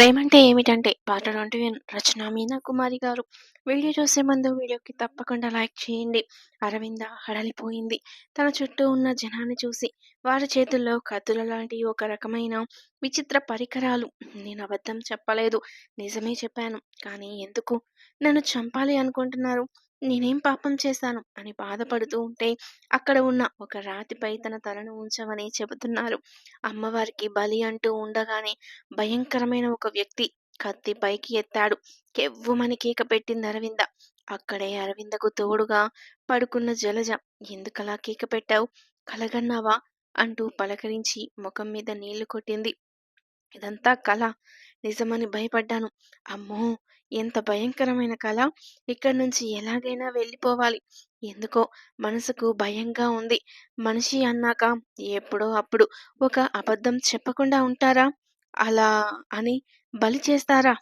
ప్రేమంటే ఏమిటంటే పాట ట్వంటీ రచన మీనా కుమారి గారు. వీడియో చూసే ముందు వీడియోకి తప్పకుండా లైక్ చేయండి. అరవింద హడలిపోయింది. తన చుట్టూ ఉన్న జనాన్ని చూసి వారి చేతుల్లో కత్తుల లాంటి ఒక రకమైన విచిత్ర పరికరాలు. నేను అబద్ధం చెప్పలేదు. నిజమే చెప్పాను. కానీ ఎందుకు? నన్ను చంపాలి అనుకుంటున్నారు. నేనేం పాపం చేశాను అని బాధపడుతూ ఉంటే అక్కడ ఉన్న ఒక రాతిపై తన తలను ఉంచమని చెబుతున్నారు. అమ్మవారికి బలి అంటూ ఉండగానే భయంకరమైన ఒక వ్యక్తి కత్తి పైకి ఎత్తాడు. కెవ్వుమని కేక పెట్టింది అరవింద. అక్కడే అరవిందకు తోడుగా పడుకున్న జలజ ఎందుకలా కేక పెట్టావు? కలగన్నావా? అంటూ పలకరించి ముఖం మీద నీళ్ళు కొట్టింది. ఇదంతా కళ నిజమని భయపడ్డాను. అమ్మో! ఎంత భయంకరమైన కళ ఇక్కడి నుంచి ఎలాగైనా వెళ్ళిపోవాలి. ఎందుకో మనసుకు భయంగా ఉంది. మనిషి అన్నాక ఎప్పుడో అప్పుడు ఒక అబద్ధం చెప్పకుండా ఉంటారా? అలా అని బలి చేస్తారా?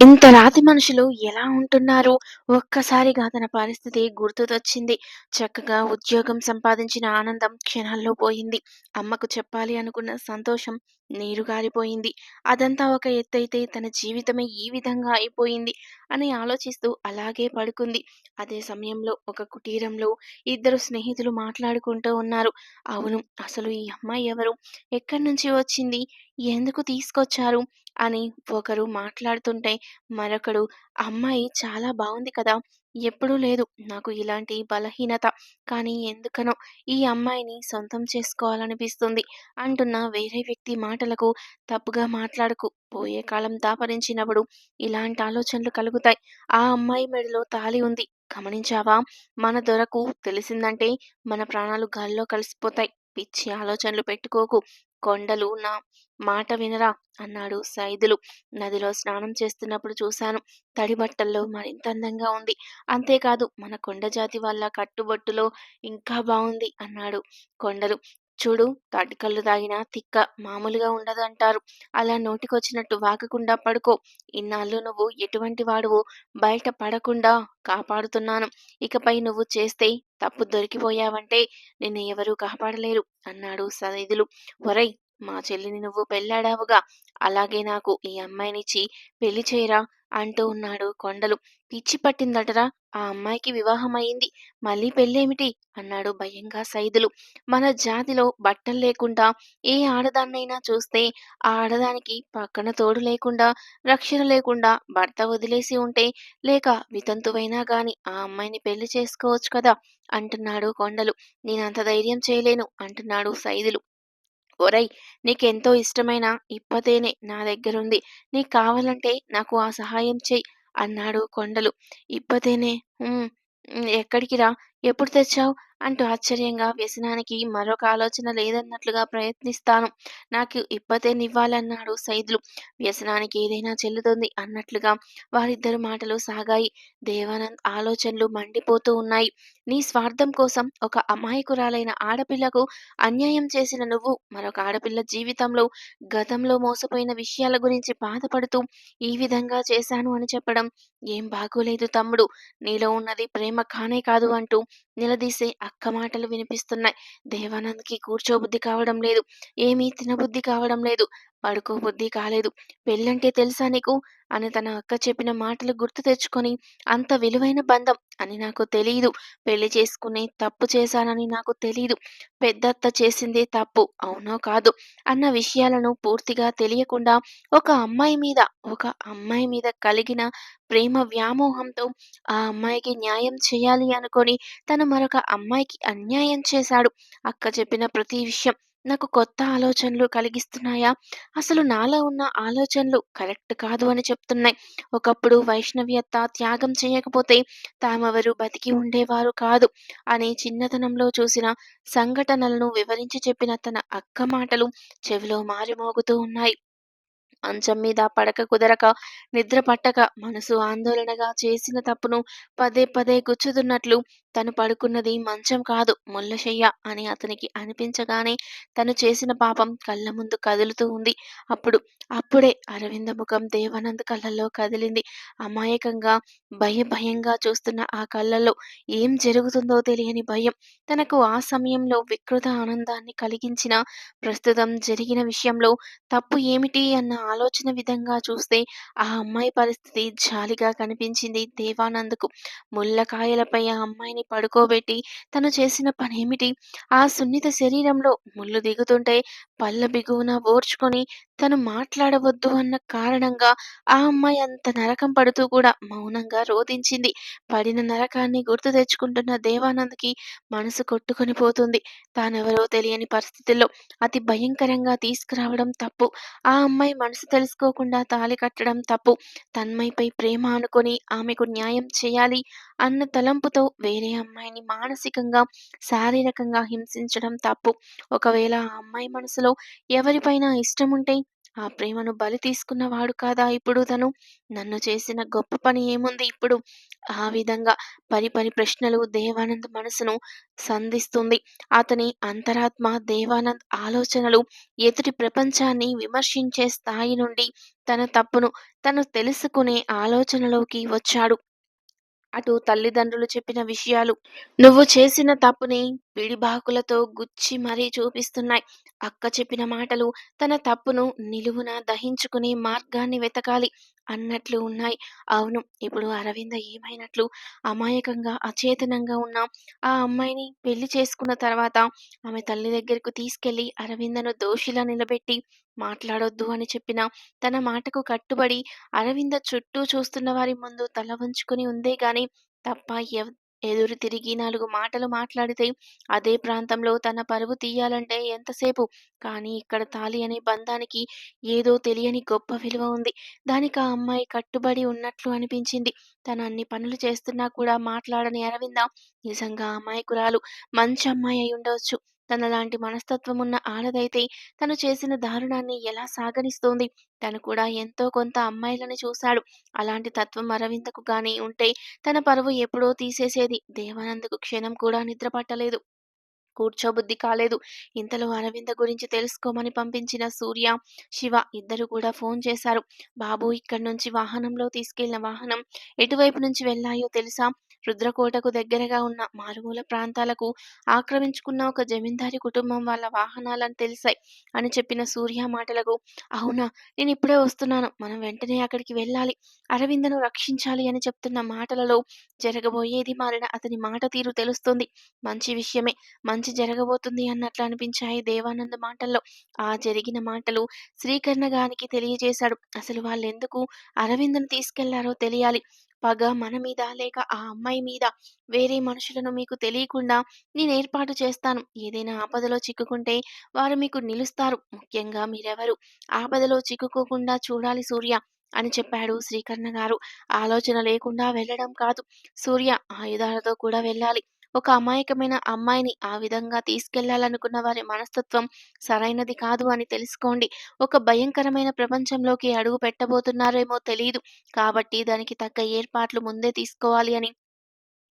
ఇంత రాతి మనుషులు ఎలా ఉంటున్నారు? ఒక్కసారిగా తన పరిస్థితి గుర్తుతొచ్చింది చక్కగా ఉద్యోగం సంపాదించిన ఆనందం క్షణాల్లో పోయింది. అమ్మకు చెప్పాలి అనుకున్న సంతోషం నీరుగారిపోయింది అదంతా ఒక ఎత్తైతే తన జీవితమే ఈ విధంగా అయిపోయింది అని ఆలోచిస్తూ అలాగే పడుకుంది. అదే సమయంలో ఒక కుటీరంలో ఇద్దరు స్నేహితులు మాట్లాడుకుంటూ ఉన్నారు. అవును అసలు ఈ అమ్మాయి ఎవరు? ఎక్కడి నుంచి వచ్చింది? ఎందుకు తీసుకొచ్చారు? అని ఒకరు మాట్లాడుతుంటే మరొకడు అమ్మాయి చాలా బాగుంది కదా ఎప్పుడూ లేదు. నాకు ఇలాంటి బలహీనత. కానీ ఎందుకనో ఈ అమ్మాయిని సొంతం చేసుకోవాలనిపిస్తుంది అంటున్న వేరే వ్యక్తి మాటలకు తప్పుగా మాట్లాడకు. పోయే కాలం దాపరించినప్పుడు ఇలాంటి ఆలోచనలు కలుగుతాయి. ఆ అమ్మాయి మెడలో తాలి ఉంది. గమనించావా? మన దొరకు తెలిసిందంటే మన ప్రాణాలు గాల్లో కలిసిపోతాయి. పిచ్చి ఆలోచనలు పెట్టుకోకు. కొండలు నా మాట వినరా? అన్నాడు సైదులు. నదిలో స్నానం చేస్తున్నప్పుడు చూశాను. తడి బట్టల్లో మరింత అందంగా ఉంది. అంతేకాదు మన కొండ జాతి వాళ్ళ కట్టుబొట్టులో ఇంకా బాగుంది అన్నాడు కొండలు. చూడు తాటికల్లు తాగినా తిక్క మామూలుగా ఉండదు అంటారు అలా నోటికొచ్చినట్టు వాకకుండా పడుకో. ఇన్నాళ్ళు నువ్వు ఎటువంటి వాడువో బయట పడకుండా కాపాడుతున్నాను. ఇకపై నువ్వు చేస్తే తప్పు దొరికిపోయావంటే నిన్ను ఎవరూ కాపాడలేరు అన్నాడు సైదులు. ఒరై మా చెల్లిని నువ్వు పెళ్ళాడావుగా అలాగే నాకు ఈ అమ్మాయినిచ్చి పెళ్ళి చేయరా అంటూ ఉన్నాడు కొండలు. పిచ్చి పట్టిందటరా? ఆ అమ్మాయికి వివాహం అయింది మళ్ళీ పెళ్ళేమిటి? అన్నాడు భయంగా సైదులు. మన జాతిలో బట్టలు లేకుండా ఏ ఆడదాన్నైనా చూస్తే ఆ ఆడదానికి పక్కన తోడు లేకుండా రక్షణ లేకుండా భర్త వదిలేసి ఉంటే లేక వితంతువైనా గాని ఆ అమ్మాయిని పెళ్ళి చేసుకోవచ్చు కదా? అంటున్నాడు కొండలు. నేనంత ధైర్యం చేయలేను అంటున్నాడు సైదులు. ఒరై నీకెంతో ఇష్టమైన ఇప్పతేనే నా దగ్గరుంది. నీకు కావాలంటే నాకు ఆ సహాయం చెయ్యి అన్నాడు కొండలు. ఇప్పతేనే ఎక్కడికి రా. ఎప్పుడు తెచ్చావు? అంటూ ఆశ్చర్యంగా వ్యసనానికి మరొక ఆలోచన లేదన్నట్లుగా ప్రయత్నిస్తాను. నాకు ఇవ్వాలన్నాడు సైదులు. వ్యసనానికి ఏదైనా చెల్లుతుంది అన్నట్లుగా వారిద్దరు మాటలు సాగాయి. దేవానంద్ ఆలోచనలు మండిపోతూ ఉన్నాయి. నీ స్వార్థం కోసం ఒక అమాయకురాలైన ఆడపిల్లకు అన్యాయం చేసిన నువ్వు మరొక ఆడపిల్ల జీవితంలో గతంలో మోసపోయిన విషయాల గురించి బాధపడుతూ ఈ విధంగా చేశాను అని చెప్పడం ఏం బాగోలేదు తమ్ముడు. నీలో ఉన్నది ప్రేమ కానే కాదు అంటూ నిలదీసే అక్క మాటలు వినిపిస్తున్నాయి. దేవానంద్కి కూర్చోబుద్ధి కావడం లేదు. ఏమీ తినబుద్ధి కావడం లేదు. పడుకోబుద్ధి కాలేదు. పెళ్ళంటే తెలుసా నీకు? అని తన అక్క చెప్పిన మాటలు గుర్తు తెచ్చుకొని అంత విలువైన బంధం అని నాకు తెలియదు పెళ్ళి చేసుకుని తప్పు చేశానని నాకు తెలియదు పెద్దత్త చేసిందే తప్పు అవునో కాదు? అన్న విషయాలను పూర్తిగా తెలియకుండా ఒక అమ్మాయి మీద ఒక అమ్మాయి మీద కలిగిన ప్రేమ వ్యామోహంతో ఆ అమ్మాయికి న్యాయం చేయాలి అనుకొని తను మరొక అమ్మాయికి అన్యాయం చేశాడు. అక్క చెప్పిన ప్రతి విషయం నాకు కొత్త ఆలోచనలు కలిగిస్తున్నాయా? అసలు నాలో ఉన్న ఆలోచనలు కరెక్ట్ కాదు అని చెప్తున్నాయి. ఒకప్పుడు వైష్ణవ్యత త్యాగం చేయకపోతే తామెవరు బతికి ఉండేవారు కాదు. అని చిన్నతనంలో చూసిన సంఘటనలను వివరించి చెప్పిన తన అక్క మాటలు చెవిలో మారిమోగుతూ ఉన్నాయి. మంచం మీద పడక కుదరక నిద్ర పట్టక మనసు ఆందోళనగా చేసిన తప్పును పదే పదే గుచ్చుతున్నట్లు తను పడుకున్నది మంచం కాదు ముళ్ళశయ్య అని అతనికి అనిపించగానే తను చేసిన పాపం కళ్ళ ముందు కదులుతూ ఉంది. అప్పుడు అప్పుడే అరవింద ముఖం దేవానంద్ కళ్ళల్లో కదిలింది. అమాయకంగా భయ భయంగా చూస్తున్న ఆ కళ్ళల్లో ఏం జరుగుతుందో తెలియని భయం. తనకు ఆ సమయంలో వికృత ఆనందాన్ని కలిగించిన ప్రస్తుతం జరిగిన విషయంలో తప్పు ఏమిటి అన్న ఆలోచన విధంగా చూస్తే ఆ అమ్మాయి పరిస్థితి జాలిగా కనిపించింది దేవానంద్కు. ముళ్ళకాయలపై ఆ అమ్మాయిని పడుకోబెట్టి తను చేసిన పనేమిటి? ఆ సున్నిత శరీరంలో ముళ్ళు దిగుతుంటే పళ్ళ బిగువున ఓర్చుకొని తను మాట్లాడవద్దు అన్న కారణంగా ఆ అమ్మాయి అంత నరకం పడుతూ కూడా మౌనంగా రోధించింది. పడిన నరకాన్ని గుర్తు తెచ్చుకుంటున్న దేవానంద్కి మనసు కొట్టుకొని పోతుంది. తానెవరో తెలియని పరిస్థితుల్లో అతి భయంకరంగా తీసుకురావడం తప్పు. ఆ అమ్మాయి మనసు తెలుసుకోకుండా తాలి కట్టడం తప్పు. తన్మైపై ప్రేమ అనుకొని ఆమెకు న్యాయం చేయాలి అన్న తలంపుతో వేరే అమ్మాయిని మానసికంగా శారీరకంగా హింసించడం తప్పు. ఒకవేళ ఆ అమ్మాయి మనసులో ఎవరిపైనా ఇష్టం ఉంటే ఆ ప్రేమను బలి తీసుకున్నవాడు కాదా? ఇప్పుడు తను నన్ను చేసిన గొప్ప పని ఏముంది? ఇప్పుడు ఆ విధంగా పరి పరి ప్రశ్నలు దేవానంద్ మనసును సంధిస్తుంది. అతని అంతరాత్మ దేవానంద్ ఆలోచనలు ఎదుటి ప్రపంచాన్ని విమర్శించే స్థాయి నుండి తన తప్పును తను తెలుసుకునే ఆలోచనలోకి వచ్చాడు. అటు తల్లిదండ్రులు చెప్పిన విషయాలు. నువ్వు చేసిన తప్పుని పిడిబాకులతో గుచ్చి మరీ చూపిస్తున్నాయి. అక్క చెప్పిన మాటలు తన తప్పును నిలువున దహించుకునే మార్గాన్ని వెతకాలి. అన్నట్లు ఉన్నాయి. అవును ఇప్పుడు అరవింద ఏమైనట్లు అమాయకంగా అచేతనంగా ఉన్న ఆ అమ్మాయిని పెళ్ళి చేసుకున్న తర్వాత ఆమె తల్లి దగ్గరకు తీసుకెళ్ళి అరవిందను దోషిలా నిలబెట్టి మాట్లాడొద్దు అని చెప్పిన తన మాటకు కట్టుబడి అరవింద చుట్టూ చూస్తున్న వారి ముందు తల వంచుకుని ఉందే గాని తప్ప ఎదురు తిరిగి నాలుగు మాటలు మాట్లాడితే అదే ప్రాంతంలో తన పరువు తీయాలంటే ఎంతసేపు? కానీ ఇక్కడ తాలి అనే బంధానికి ఏదో తెలియని గొప్ప విలువ ఉంది. దానికి ఆ అమ్మాయి కట్టుబడి ఉన్నట్లు అనిపించింది. తను అన్ని పనులు చేస్తున్నా కూడా మాట్లాడని అరవింద నిజంగా అమాయకురాలు. మంచి అమ్మాయి అయి ఉండవచ్చు తనలాంటి మనస్తత్వం ఉన్న ఆడదైతే తను చేసిన దారుణాన్ని ఎలా సాగనిస్తోంది? తను కూడా ఎంతో కొంత అమ్మాయిలను చూశాడు. అలాంటి తత్వం అరవిందకు గాని ఉంటే తన పరువు ఎప్పుడో తీసేసేది. దేవానందకు క్షణం కూడా నిద్ర పట్టలేదు కూర్చోబుద్ధి కాలేదు. ఇంతలో అరవింద గురించి తెలుసుకోమని పంపించిన సూర్య శివ ఇద్దరు కూడా ఫోన్ చేశారు. బాబు ఇక్కడి నుంచి వాహనంలో తీసుకెళ్ళిన వాహనం ఎటువైపు నుంచి వెళ్ళాయో తెలుసా? రుద్రకోటకు దగ్గరగా ఉన్న మారుమూల ప్రాంతాలకు ఆక్రమించుకున్న ఒక జమీందారి కుటుంబం వాళ్ళ వాహనాలని తెలిసాయి అని చెప్పిన సూర్య మాటలకు అవునా నేను ఇప్పుడే వస్తున్నాను. మనం వెంటనే అక్కడికి వెళ్ళాలి. అరవిందను రక్షించాలి అని చెప్తున్న మాటలలో జరగబోయేది మారిన అతని మాట తీరు తెలుస్తుంది. మంచి విషయమే. మంచి జరగబోతుంది అన్నట్లు అనిపించాయి దేవానంద్ మాటల్లో. ఆ జరిగిన మాటలు శ్రీకర్ణ గారికి తెలియజేశాడు. అసలు వాళ్ళెందుకు అరవింద్ను తీసుకెళ్ళారో తెలియాలి. పగ మన మీద లేక ఆ అమ్మాయి మీద వేరే మనుషులను మీకు తెలియకుండా నేను ఏర్పాటు చేస్తాను. ఏదైనా ఆపదలో చిక్కుకుంటే వారు మీకు నిలుస్తారు. ముఖ్యంగా మీరెవరు? ఆపదలో చిక్కుకోకుండా చూడాలి సూర్య అని చెప్పాడు శ్రీకర్ణ గారు. ఆలోచన లేకుండా వెళ్ళడం కాదు సూర్య. ఆయుధాలతో కూడా వెళ్ళాలి. ఒక అమాయకమైన అమ్మాయిని ఆ విధంగా తీసుకెళ్ళాలనుకున్న వారి మనస్తత్వం సరైనది కాదు అని తెలుసుకోండి. ఒక భయంకరమైన ప్రపంచంలోకి అడుగు పెట్టబోతున్నారేమో తెలియదు కాబట్టి దానికి తగ్గ ఏర్పాట్లు ముందే తీసుకోవాలి అని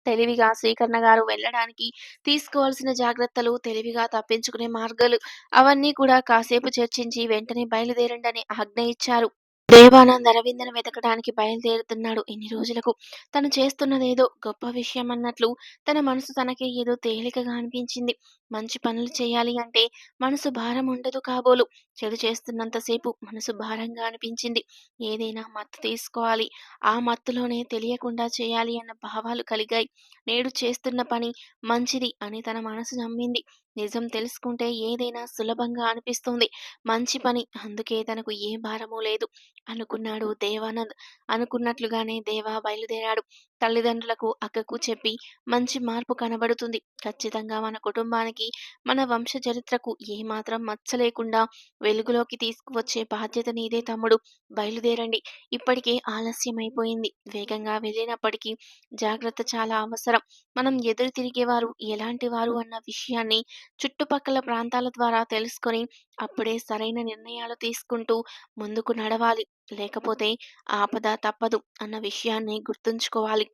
తెలివిగా శ్రీకర్ణ గారు వెళ్ళడానికి తీసుకోవాల్సిన జాగ్రత్తలు తెలివిగా తప్పించుకునే మార్గాలు అవన్నీ కూడా కాసేపు చర్చించి వెంటనే బయలుదేరండి అని ఆజ్ఞ ఇచ్చారు. దేవానంద్ అరవిందను వెతకడానికి బయలుదేరుతున్నాడు. ఇన్ని రోజులకు తను చేస్తున్నదేదో గొప్ప విషయం అన్నట్లు తన మనసు తనకే ఏదో తేలికగా అనిపించింది. మంచి పనులు చేయాలి అంటే మనసు భారం ఉండదు కాబోలు. చెడు చేస్తున్నంతసేపు మనసు భారంగా అనిపించింది. ఏదైనా మత్తు తీసుకోవాలి. ఆ మత్తులోనే తెలియకుండా చేయాలి అన్న భావాలు కలిగాయి. నేడు చేస్తున్న పని మంచిది అని తన మనసు నమ్మింది. నిజం తెలుసుకుంటే ఏదైనా సులభంగా అనిపిస్తుంది. మంచి పని అందుకే తనకు ఏ భారమూ లేదు. అనుకున్నాడు దేవానంద్. అనుకున్నట్లుగానే దేవా బయలుదేరాడు. తల్లిదండ్రులకు అక్కకు చెప్పి మంచి మార్పు కనబడుతుంది. ఖచ్చితంగా మన కుటుంబానికి మన వంశ చరిత్రకు ఏమాత్రం మచ్చ లేకుండా వెలుగులోకి తీసుకువచ్చే బాధ్యత నీదే తమ్ముడు. బయలుదేరండి. ఇప్పటికే ఆలస్యమైపోయింది. వేగంగా వెళ్ళినప్పటికీ జాగ్రత్త చాలా అవసరం. మనం ఎదురు తిరిగేవారు ఎలాంటి వారు అన్న విషయాన్ని చుట్టుపక్కల ప్రాంతాల ద్వారా తెలుసుకొని అప్పుడే సరైన నిర్ణయాలు తీసుకుంటూ ముందుకు నడవాలి. లేకపోతే ఆపద తప్పదు అన్న విషయాన్ని గుర్తుంచుకోవాలి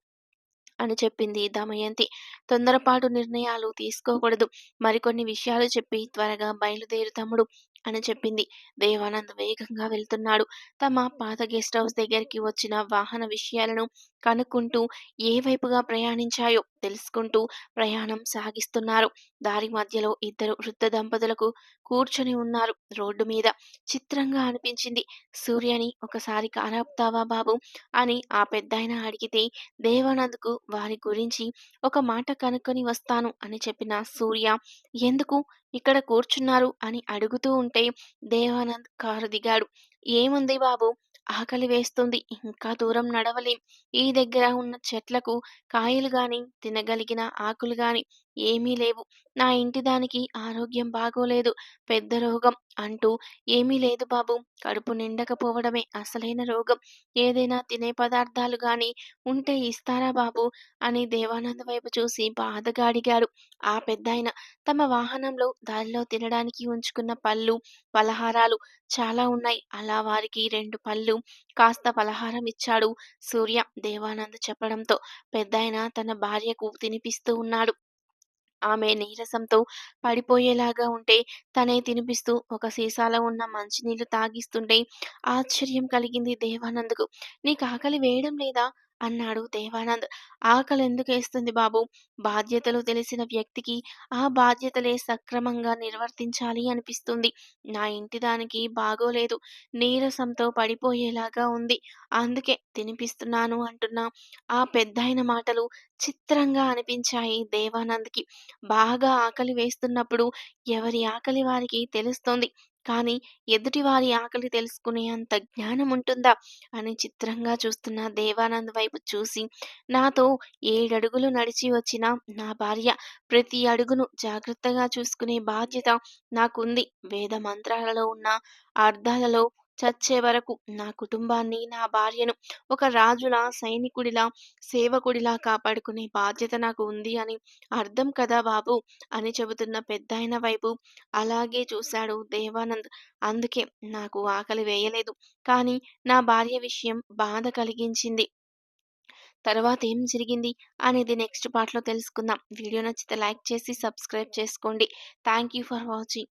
అని చెప్పింది దమయంతి. తొందరపాటు నిర్ణయాలు తీసుకోకూడదు. మరికొన్ని విషయాలు చెప్పి త్వరగా బయలుదేరు తమ్ముడు. అని చెప్పింది. దేవానంద్ వేగంగా వెళ్తున్నాడు. తమ పాత గెస్ట్ హౌస్ దగ్గరికి వచ్చిన వాహన విషయాలను కనుక్కుంటూ ఏ వైపుగా ప్రయాణించాయో తెలుసుకుంటూ ప్రయాణం సాగిస్తున్నారు. దారి మధ్యలో ఇద్దరు వృద్ధ దంపతులకు కూర్చొని ఉన్నారు. రోడ్డు మీద చిత్రంగా అనిపించింది. సూర్యని ఒకసారి కారాపుతావా బాబు? అని ఆ పెద్దాయన అడిగితే దేవానంద్కు వారి గురించి ఒక మాట కనుక్కొని వస్తాను అని చెప్పిన సూర్య ఎందుకు? ఇక్కడ కూర్చున్నారు అని అడుగుతూ ఉంటే దేవానంద్ కారు దిగాడు. ఏముంది బాబు? ఆకలి వేస్తుంది. ఇంకా దూరం నడవలేం. ఈ దగ్గర ఉన్న చెట్లకు కాయలు గాని తినగలిగిన ఆకులు గాని ఏమీ లేవు. నా ఇంటి దానికి ఆరోగ్యం బాగోలేదు. పెద్ద రోగం అంటూ ఏమీ లేదు బాబు. కడుపు నిండకపోవడమే అసలైన రోగం. ఏదైనా తినే పదార్థాలు గాని ఉంటే ఇస్తారా బాబు? అని దేవానంద వైపు చూసి బాధగా అడిగాడు. ఆ పెద్దాయన తమ వాహనంలో దారిలో తినడానికి ఉంచుకున్న పళ్ళు పలహారాలు చాలా ఉన్నాయి. అలా వారికి రెండు పళ్ళు కాస్త పలహారం ఇచ్చాడు సూర్య దేవానంద్ చెప్పడంతో. పెద్దాయన తన భార్యకు తినిపిస్తూ ఉన్నాడు. ఆమె నీరసంతో పడిపోయేలాగా ఉంటే తనే తినిపిస్తూ ఒక సీసాలో ఉన్న మంచినీళ్ళు తాగిస్తుంటే ఆశ్చర్యం కలిగింది దేవానంద్కు. నీకు ఆకలి వేయడం లేదా? అన్నాడు దేవానంద్. ఆకలి ఎందుకు వేస్తుంది బాబు? బాధ్యతలు తెలిసిన వ్యక్తికి ఆ బాధ్యతలే సక్రమంగా నిర్వర్తించాలి అనిపిస్తుంది. నా ఇంటి దానికి బాగోలేదు. నీరసంతో పడిపోయేలాగా ఉంది. అందుకే తినిపిస్తున్నాను అంటున్నా. ఆ పెద్దాయన మాటలు చిత్రంగా అనిపించాయి దేవానంద్కి. బాగా ఆకలి వేస్తున్నప్పుడు ఎవరి ఆకలి వారికి తెలుస్తుంది. కానీ ఎదుటివారి ఆకలి తెలుసుకునే అంత జ్ఞానం ఉంటుందా? అని చిత్రంగా చూస్తున్న దేవానంద్ వైపు చూసి నాతో ఏడడుగులు నడిచి వచ్చిన నా భార్య ప్రతి అడుగును జాగ్రత్తగా చూసుకునే బాధ్యత నాకుంది. వేద మంత్రాలలో ఉన్న అర్థాలలో చచ్చే వరకు నా కుటుంబాన్ని నా భార్యను ఒక రాజులా సైనికుడిలా సేవకుడిలా కాపాడుకునే బాధ్యత నాకు ఉంది అని అర్థం కదా బాబు అని చెబుతున్న పెద్దాయన వైపు అలాగే చూశాడు దేవానంద్. అందుకే నాకు ఆకలి వేయలేదు. కానీ నా భార్య విషయం బాధ కలిగించింది. తర్వాత ఏం జరిగింది అనేది నెక్స్ట్ పార్ట్లో తెలుసుకుందాం. వీడియో నచ్చితే లైక్ చేసి సబ్స్క్రైబ్ చేసుకోండి. Thank you for watching.